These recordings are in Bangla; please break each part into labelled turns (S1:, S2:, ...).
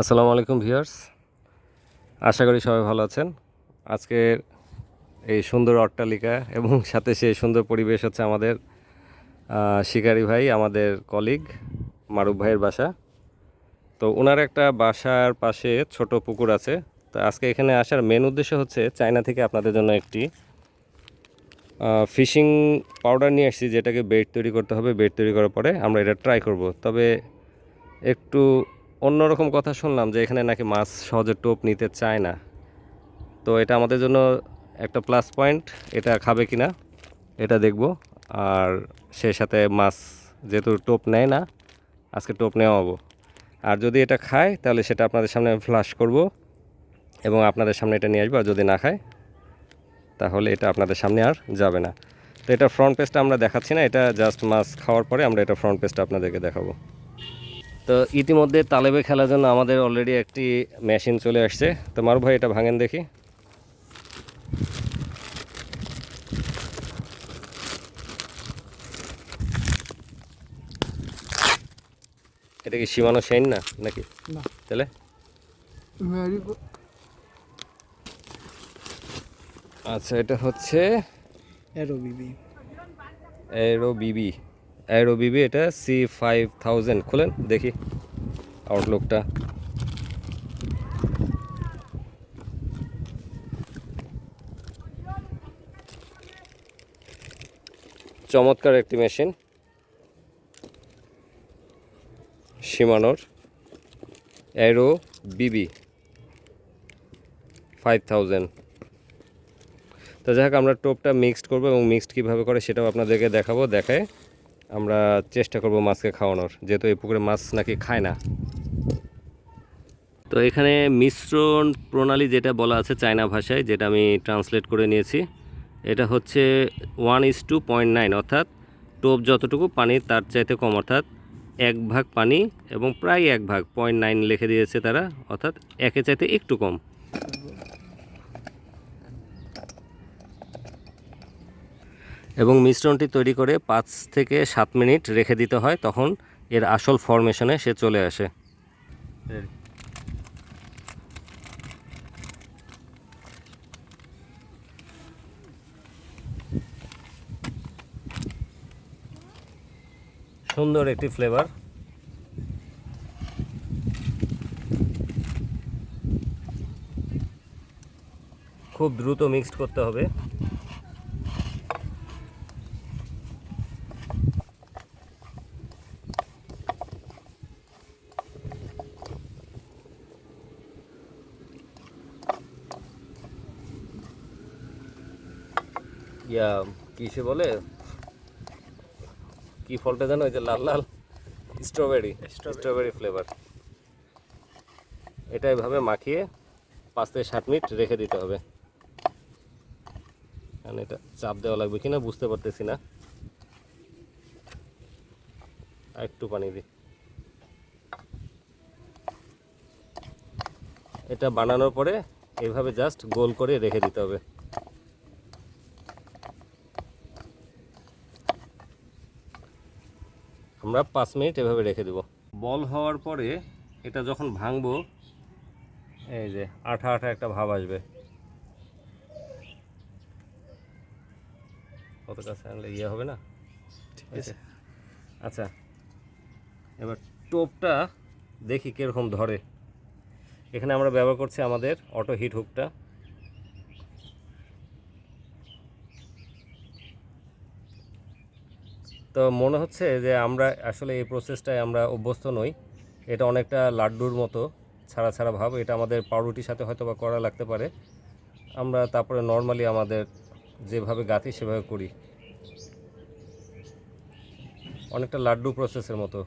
S1: আসসালামু আলাইকুম ভিউয়ার্স। আশা করি সবাই ভালো আছেন। আজকের এই সুন্দর অট্টালিকা এবং সাথে সেই সুন্দর পরিবেশ হচ্ছে আমাদের শিকারি ভাই, আমাদের কলিগ মারুফ ভাইয়ের বাসা। তো ওনার একটা বাসার পাশে ছোট পুকুর আছে। তো আজকে এখানে আসার মেন উদ্দেশ্য হচ্ছে চায়না থেকে আপনাদের জন্য একটি ফিশিং পাউডার নিয়ে আসছি, যেটাকে বেড তৈরি করতে হবে। বেড তৈরি করার পরে আমরা এটা ট্রাই করব। তবে একটু অন্যরকম কথা শুনলাম যে এখানে নাকি মাছ সহজে টোপ নিতে চায় না। তো এটা আমাদের জন্য একটা প্লাস পয়েন্ট এটা খাবে কি না এটা দেখব। আর সেই সাথে মাছ যেহেতু টোপ নেয় না, আজকে টোপ নেওয়া নেওয়াবো আর যদি এটা খায়, তাহলে সেটা আপনাদের সামনে ফ্লাশ করব এবং আপনাদের সামনে এটা নিয়ে আসব। আর যদি না খায়, তাহলে এটা আপনাদের সামনে আর যাবে না। তো এটা ফ্রন্ট পেজটা আমরা দেখাচ্ছি না, এটা জাস্ট মাছ খাওয়ার পরে আমরা এটা ফ্রন্ট পেজটা আপনাদেরকে দেখাবো। তো ইতিমধ্যে তালেবে খেলার জন্য আমাদের অলরেডি একটি মেশিন চলে আসছে। তো মারু ভাই এটা ভাঙেন দেখি। এটা কি সীমানো সেন না নাকি? তাহলে? আচ্ছা এটা হচ্ছে
S2: এরো বিবি
S1: অ্যারো বিবি অ্যারো বিবি এটা সি ফাইভ থাউজেন্ড খুলেন, দেখি আউটলুকটা চমৎকার একটি মেশিন, সীমানোর অ্যারো বিবি ফাইভ থাউজেন্ড তো যাই হোক, আমরা টোপটা মিক্সড করব এবং মিক্সড কীভাবে করে সেটাও আপনাদেরকে দেখাবো দেখায় আমরা চেষ্টা করব মাছকে খাওয়ানোর। যেহেতু এই পুকুরে মাছ নাকি খায় না। তো এখানে মিশ্রণ প্রণালী যেটা বলা আছে চায়না ভাষায়, যেটা আমি ট্রান্সলেট করে নিয়েছি, এটা হচ্ছে one is two point nine অর্থাৎ টোপ যতটুকু পানি তার চাইতে কম, অর্থাৎ এক ভাগ পানি এবং প্রায় এক ভাগ পয়েন্ট নাইন লিখে দিয়েছে তারা, অর্থাৎ একে চাইতে একটু কম। এবং মিশ্রণটি তৈরি করে পাঁচ থেকে সাত মিনিট রেখে দিতে হয়, তখন এর আসল ফরমেশনে সে চলে আসে। সুন্দর একটি ফ্লেভার খুব দ্রুত মিক্সড করতে হবে। ইয়া কিসে বলে? কি ফলটা জানো? ওই যে লাল লাল স্ট্রবেরি স্ট্রবেরি ফ্লেভার এটা এভাবে মাখিয়ে পাঁচ থেকে সাত মিনিট রেখে দিতে হবে। কারণ এটা চাপ দেওয়া লাগবে কিনা বুঝতে পারতেছি না। একটু পানি দিই। এটা বানানোর পরে এভাবে জাস্ট গোল করে রেখে দিতে হবে। আমরা পাঁচ মিনিট এভাবে রেখে দেব। বল হওয়ার পরে এটা যখন ভাঙবো এই যে আঠা আঠা একটা ভাব আসবে। কত কাছে আনলে ইয়ে হবে না? ঠিক আছে। আচ্ছা এবার টোপটা দেখি কীরকম ধরে। এখানে আমরা ব্যবহার করছি আমাদের অটো হিট হুকটা। তো মনে হচ্ছে যে আমরা আসলে এই প্রসেসটায় আমরা অভ্যস্ত নই। এটা অনেকটা লাড্ডুর মতো ছাড়া ছাড়া ভাব। এটা আমাদের পাউরুটির সাথে হয়তো বা করা লাগতে পারে। আমরা তারপরে নর্মালি আমাদের যেভাবে গাঁথি সেভাবে করি। অনেকটা লাড্ডু প্রসেসের মতো।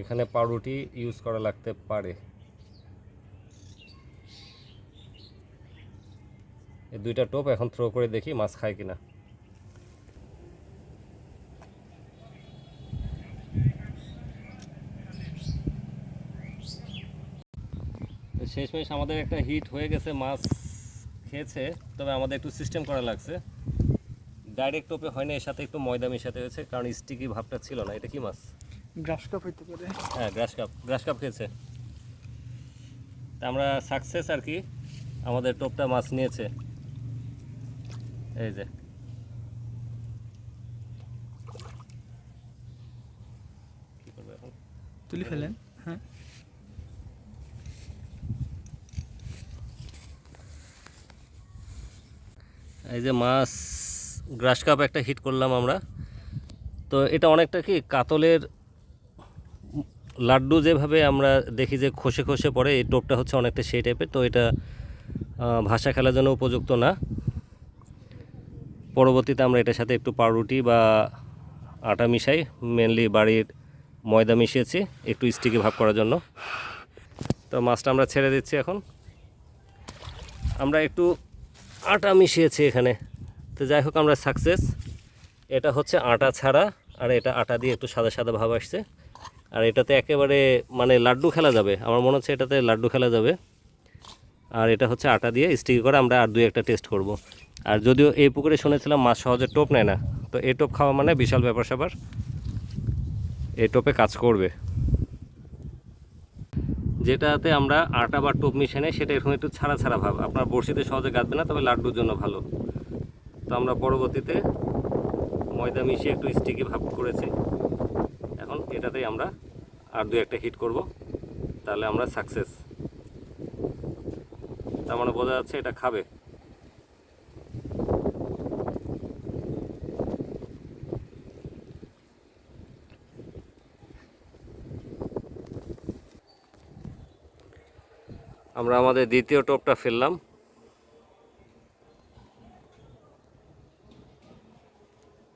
S1: এখানে পাউরুটি ইউজ করা লাগতে পারে। এই দুইটা টোপ এখন থ্রো করে দেখি মাছ খায় কিনা। শেষমেশ আমাদের একটা হিট হয়ে গেছে মাছ খেয়েছে তবে আমাদের একটু সিস্টেম করা লাগছে। ডাইরেক্ট টোপে হয়নি এর সাথে একটু ময়দা মেশাতে হয়েছে কারণ স্টিকি ভাবটা ছিল না। এটা কি মাছ?
S2: গ্রাস কাপ হইতে পারে।
S1: হ্যাঁ গ্রাস কাপ গ্রাস কাপ খেয়েছে। তা আমরা সাকসেস আর কি আমাদের টোপটা মাছ নিয়েছে। এই যে।
S2: তুলি ফেলেন হ্যাঁ।
S1: এই যে মাছ, গ্রাস কাপ একটা হিট করলাম আমরা। তো এটা অনেকটা কি কাতলের লাড্ডু যেভাবে আমরা দেখি যে খসে খসে পড়ে, এই টোপটা হচ্ছে অনেকটা সেই টাইপের তো এটা ভাষা খেলার জন্য উপযুক্ত না। পরবর্তীতে আমরা এটার সাথে একটু পাউরুটি বা আটা মিশাই মেনলি বাড়ির ময়দা মিশিয়েছি একটু স্টিকি ভাব করার জন্য। তো মাছটা আমরা ছেড়ে দিচ্ছি এখন। আমরা একটু আটা মিশিয়েছি এখানে। তো যাই হোক, আমরা সাকসেস এটা হচ্ছে আটা ছাড়া, আর এটা আটা দিয়ে একটু সাদা সাদা ভাব আসছে। আর এটাতে একেবারে মানে লাড্ডু খেলা যাবে। আমার মনে হচ্ছে এটাতে লাড্ডু খেলা যাবে। আর এটা হচ্ছে আটা দিয়ে স্টিকি করে আমরা আর দুই একটা টেস্ট করব। আর যদিও এই পুকুরে শুনেছিলাম, মাছ সহজে টোপ নেয় না। তো এই টোপ খাওয়া মানে বিশাল ব্যাপার স্যাপার এই টোপে কাজ করবে। যেটাতে আমরা আটা বা টোপ মিশে নেই, সেটা এরকম একটু ছাড়া ছাড়া ভাব। আপনার বড়শিতে সহজে গাঁথবে না, তবে লাড্ডুর জন্য ভালো। তো আমরা পরবর্তীতে ময়দা মিশিয়ে একটু স্টিকি ভাব করেছি। এখন এটাতেই আমরা আর দু একটা হিট করব। তাহলে আমরা সাকসেস তার মানে বোঝা যাচ্ছে এটা খাবে। আমরা আমাদের দ্বিতীয় টোপটা ফেললাম।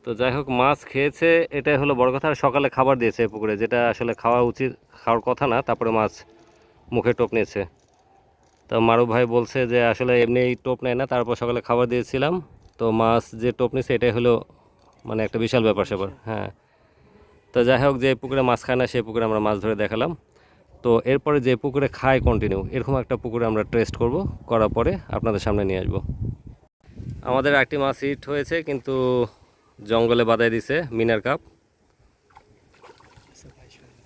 S1: তো যাই হোক, মাছ খেয়েছে, এটাই হলো বড় কথা। সকালে খাবার দিয়েছে পুকুরে, যেটা আসলে খাওয়া উচিত, খাওয়ার কথা না, তারপরে মাছ মুখে টোপ নিয়েছে। তো মারু ভাই বলছে যে আসলে এমনি টোপ নেয় না, তারপর সকালে খাবার দিয়েছিলাম। তো মাছ যে টোপ নিয়েছে, এটাই হলো মানে একটা বিশাল ব্যাপার স্যাপার হ্যাঁ। তো যাই হোক, যে পুকুরে মাছ খায় না, সেই পুকুরে আমরা মাছ ধরে দেখালাম। তো এরপরে যে পুকুরে খায় কন্টিনিউ এরকম একটা পুকুরে আমরা টেস্ট করব, করার পরে আপনাদের সামনে নিয়ে আসব। আমাদের একটি মাছ হিট হয়েছে, কিন্তু জঙ্গলে বাদাই দিছে, মিনার কাপ।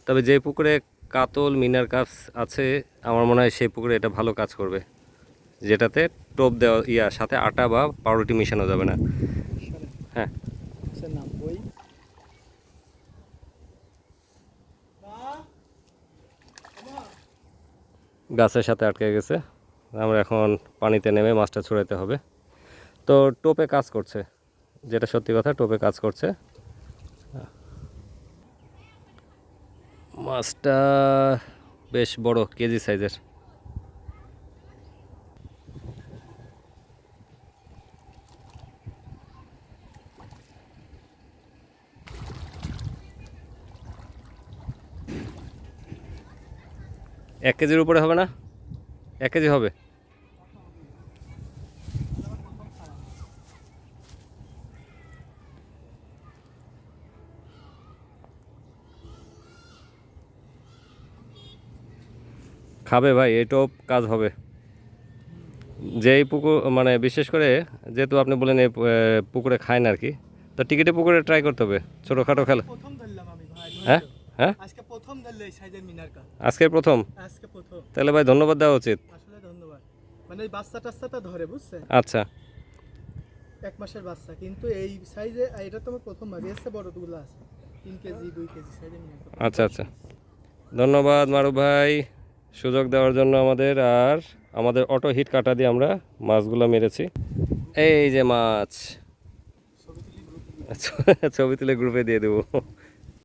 S1: তবে যে পুকুরে কাতল, মিনার কাপ আছে, আমার মনে হয় সেই পুকুরে এটা ভালো কাজ করবে। যেটাতে টোপ দেওয়া, ইয়া, সাথে আটা বা পাউরুটি মিশানো যাবে না। হ্যাঁ
S2: সে নাম বই
S1: গাছের সাথে আটকে গেছে। আমরা এখন পানিতে নেমে মাছটা ছড়াইতে হবে। তো টোপে কাজ করছে। যেটা সত্যি কথা, টোপে কাজ করছে। মাছটা বেশ বড়, কেজি সাইজের। এক কেজির উপরে হবে না? এক কেজি হবে? খাবে ভাই এটাও কাজ হবে। যেই পুকুর মানে বিশেষ করে যেহেতু আপনি বলেন এই পুকুরে খায় না আর কি তো টিকিটে পুকুরে ট্রাই করতে হবে ছোটোখাটো খেলা। হ্যাঁ? হ্যাঁ?
S2: আজকে প্রথম ধরলে এই সাইজের মিনার
S1: আজকে প্রথম?
S2: আজকে প্রথম।
S1: তাহলে ভাই ধন্যবাদ দেওয়া উচিত।
S2: আসলে ধন্যবাদ। মানে এই বাচ্চা টাচ্চাটা ধরে বুঝছে
S1: আচ্ছা।
S2: এক মাসের বাচ্চা কিন্তু এই সাইজে এটা তো আমার প্রথম ভাবি এসছে আছে। তিন কেজি দুই কেজি মিনার
S1: আচ্ছা আচ্ছা। ধন্যবাদ মারুফ ভাই। সুযোগ দেওয়ার জন্য আমাদের আর আমাদের অটো হিট কাটা দিয়ে আমরা মাছগুলো মেরেছি। এই যে মাছ। ছবি তুলে গ্রুপে দিয়ে দেবো।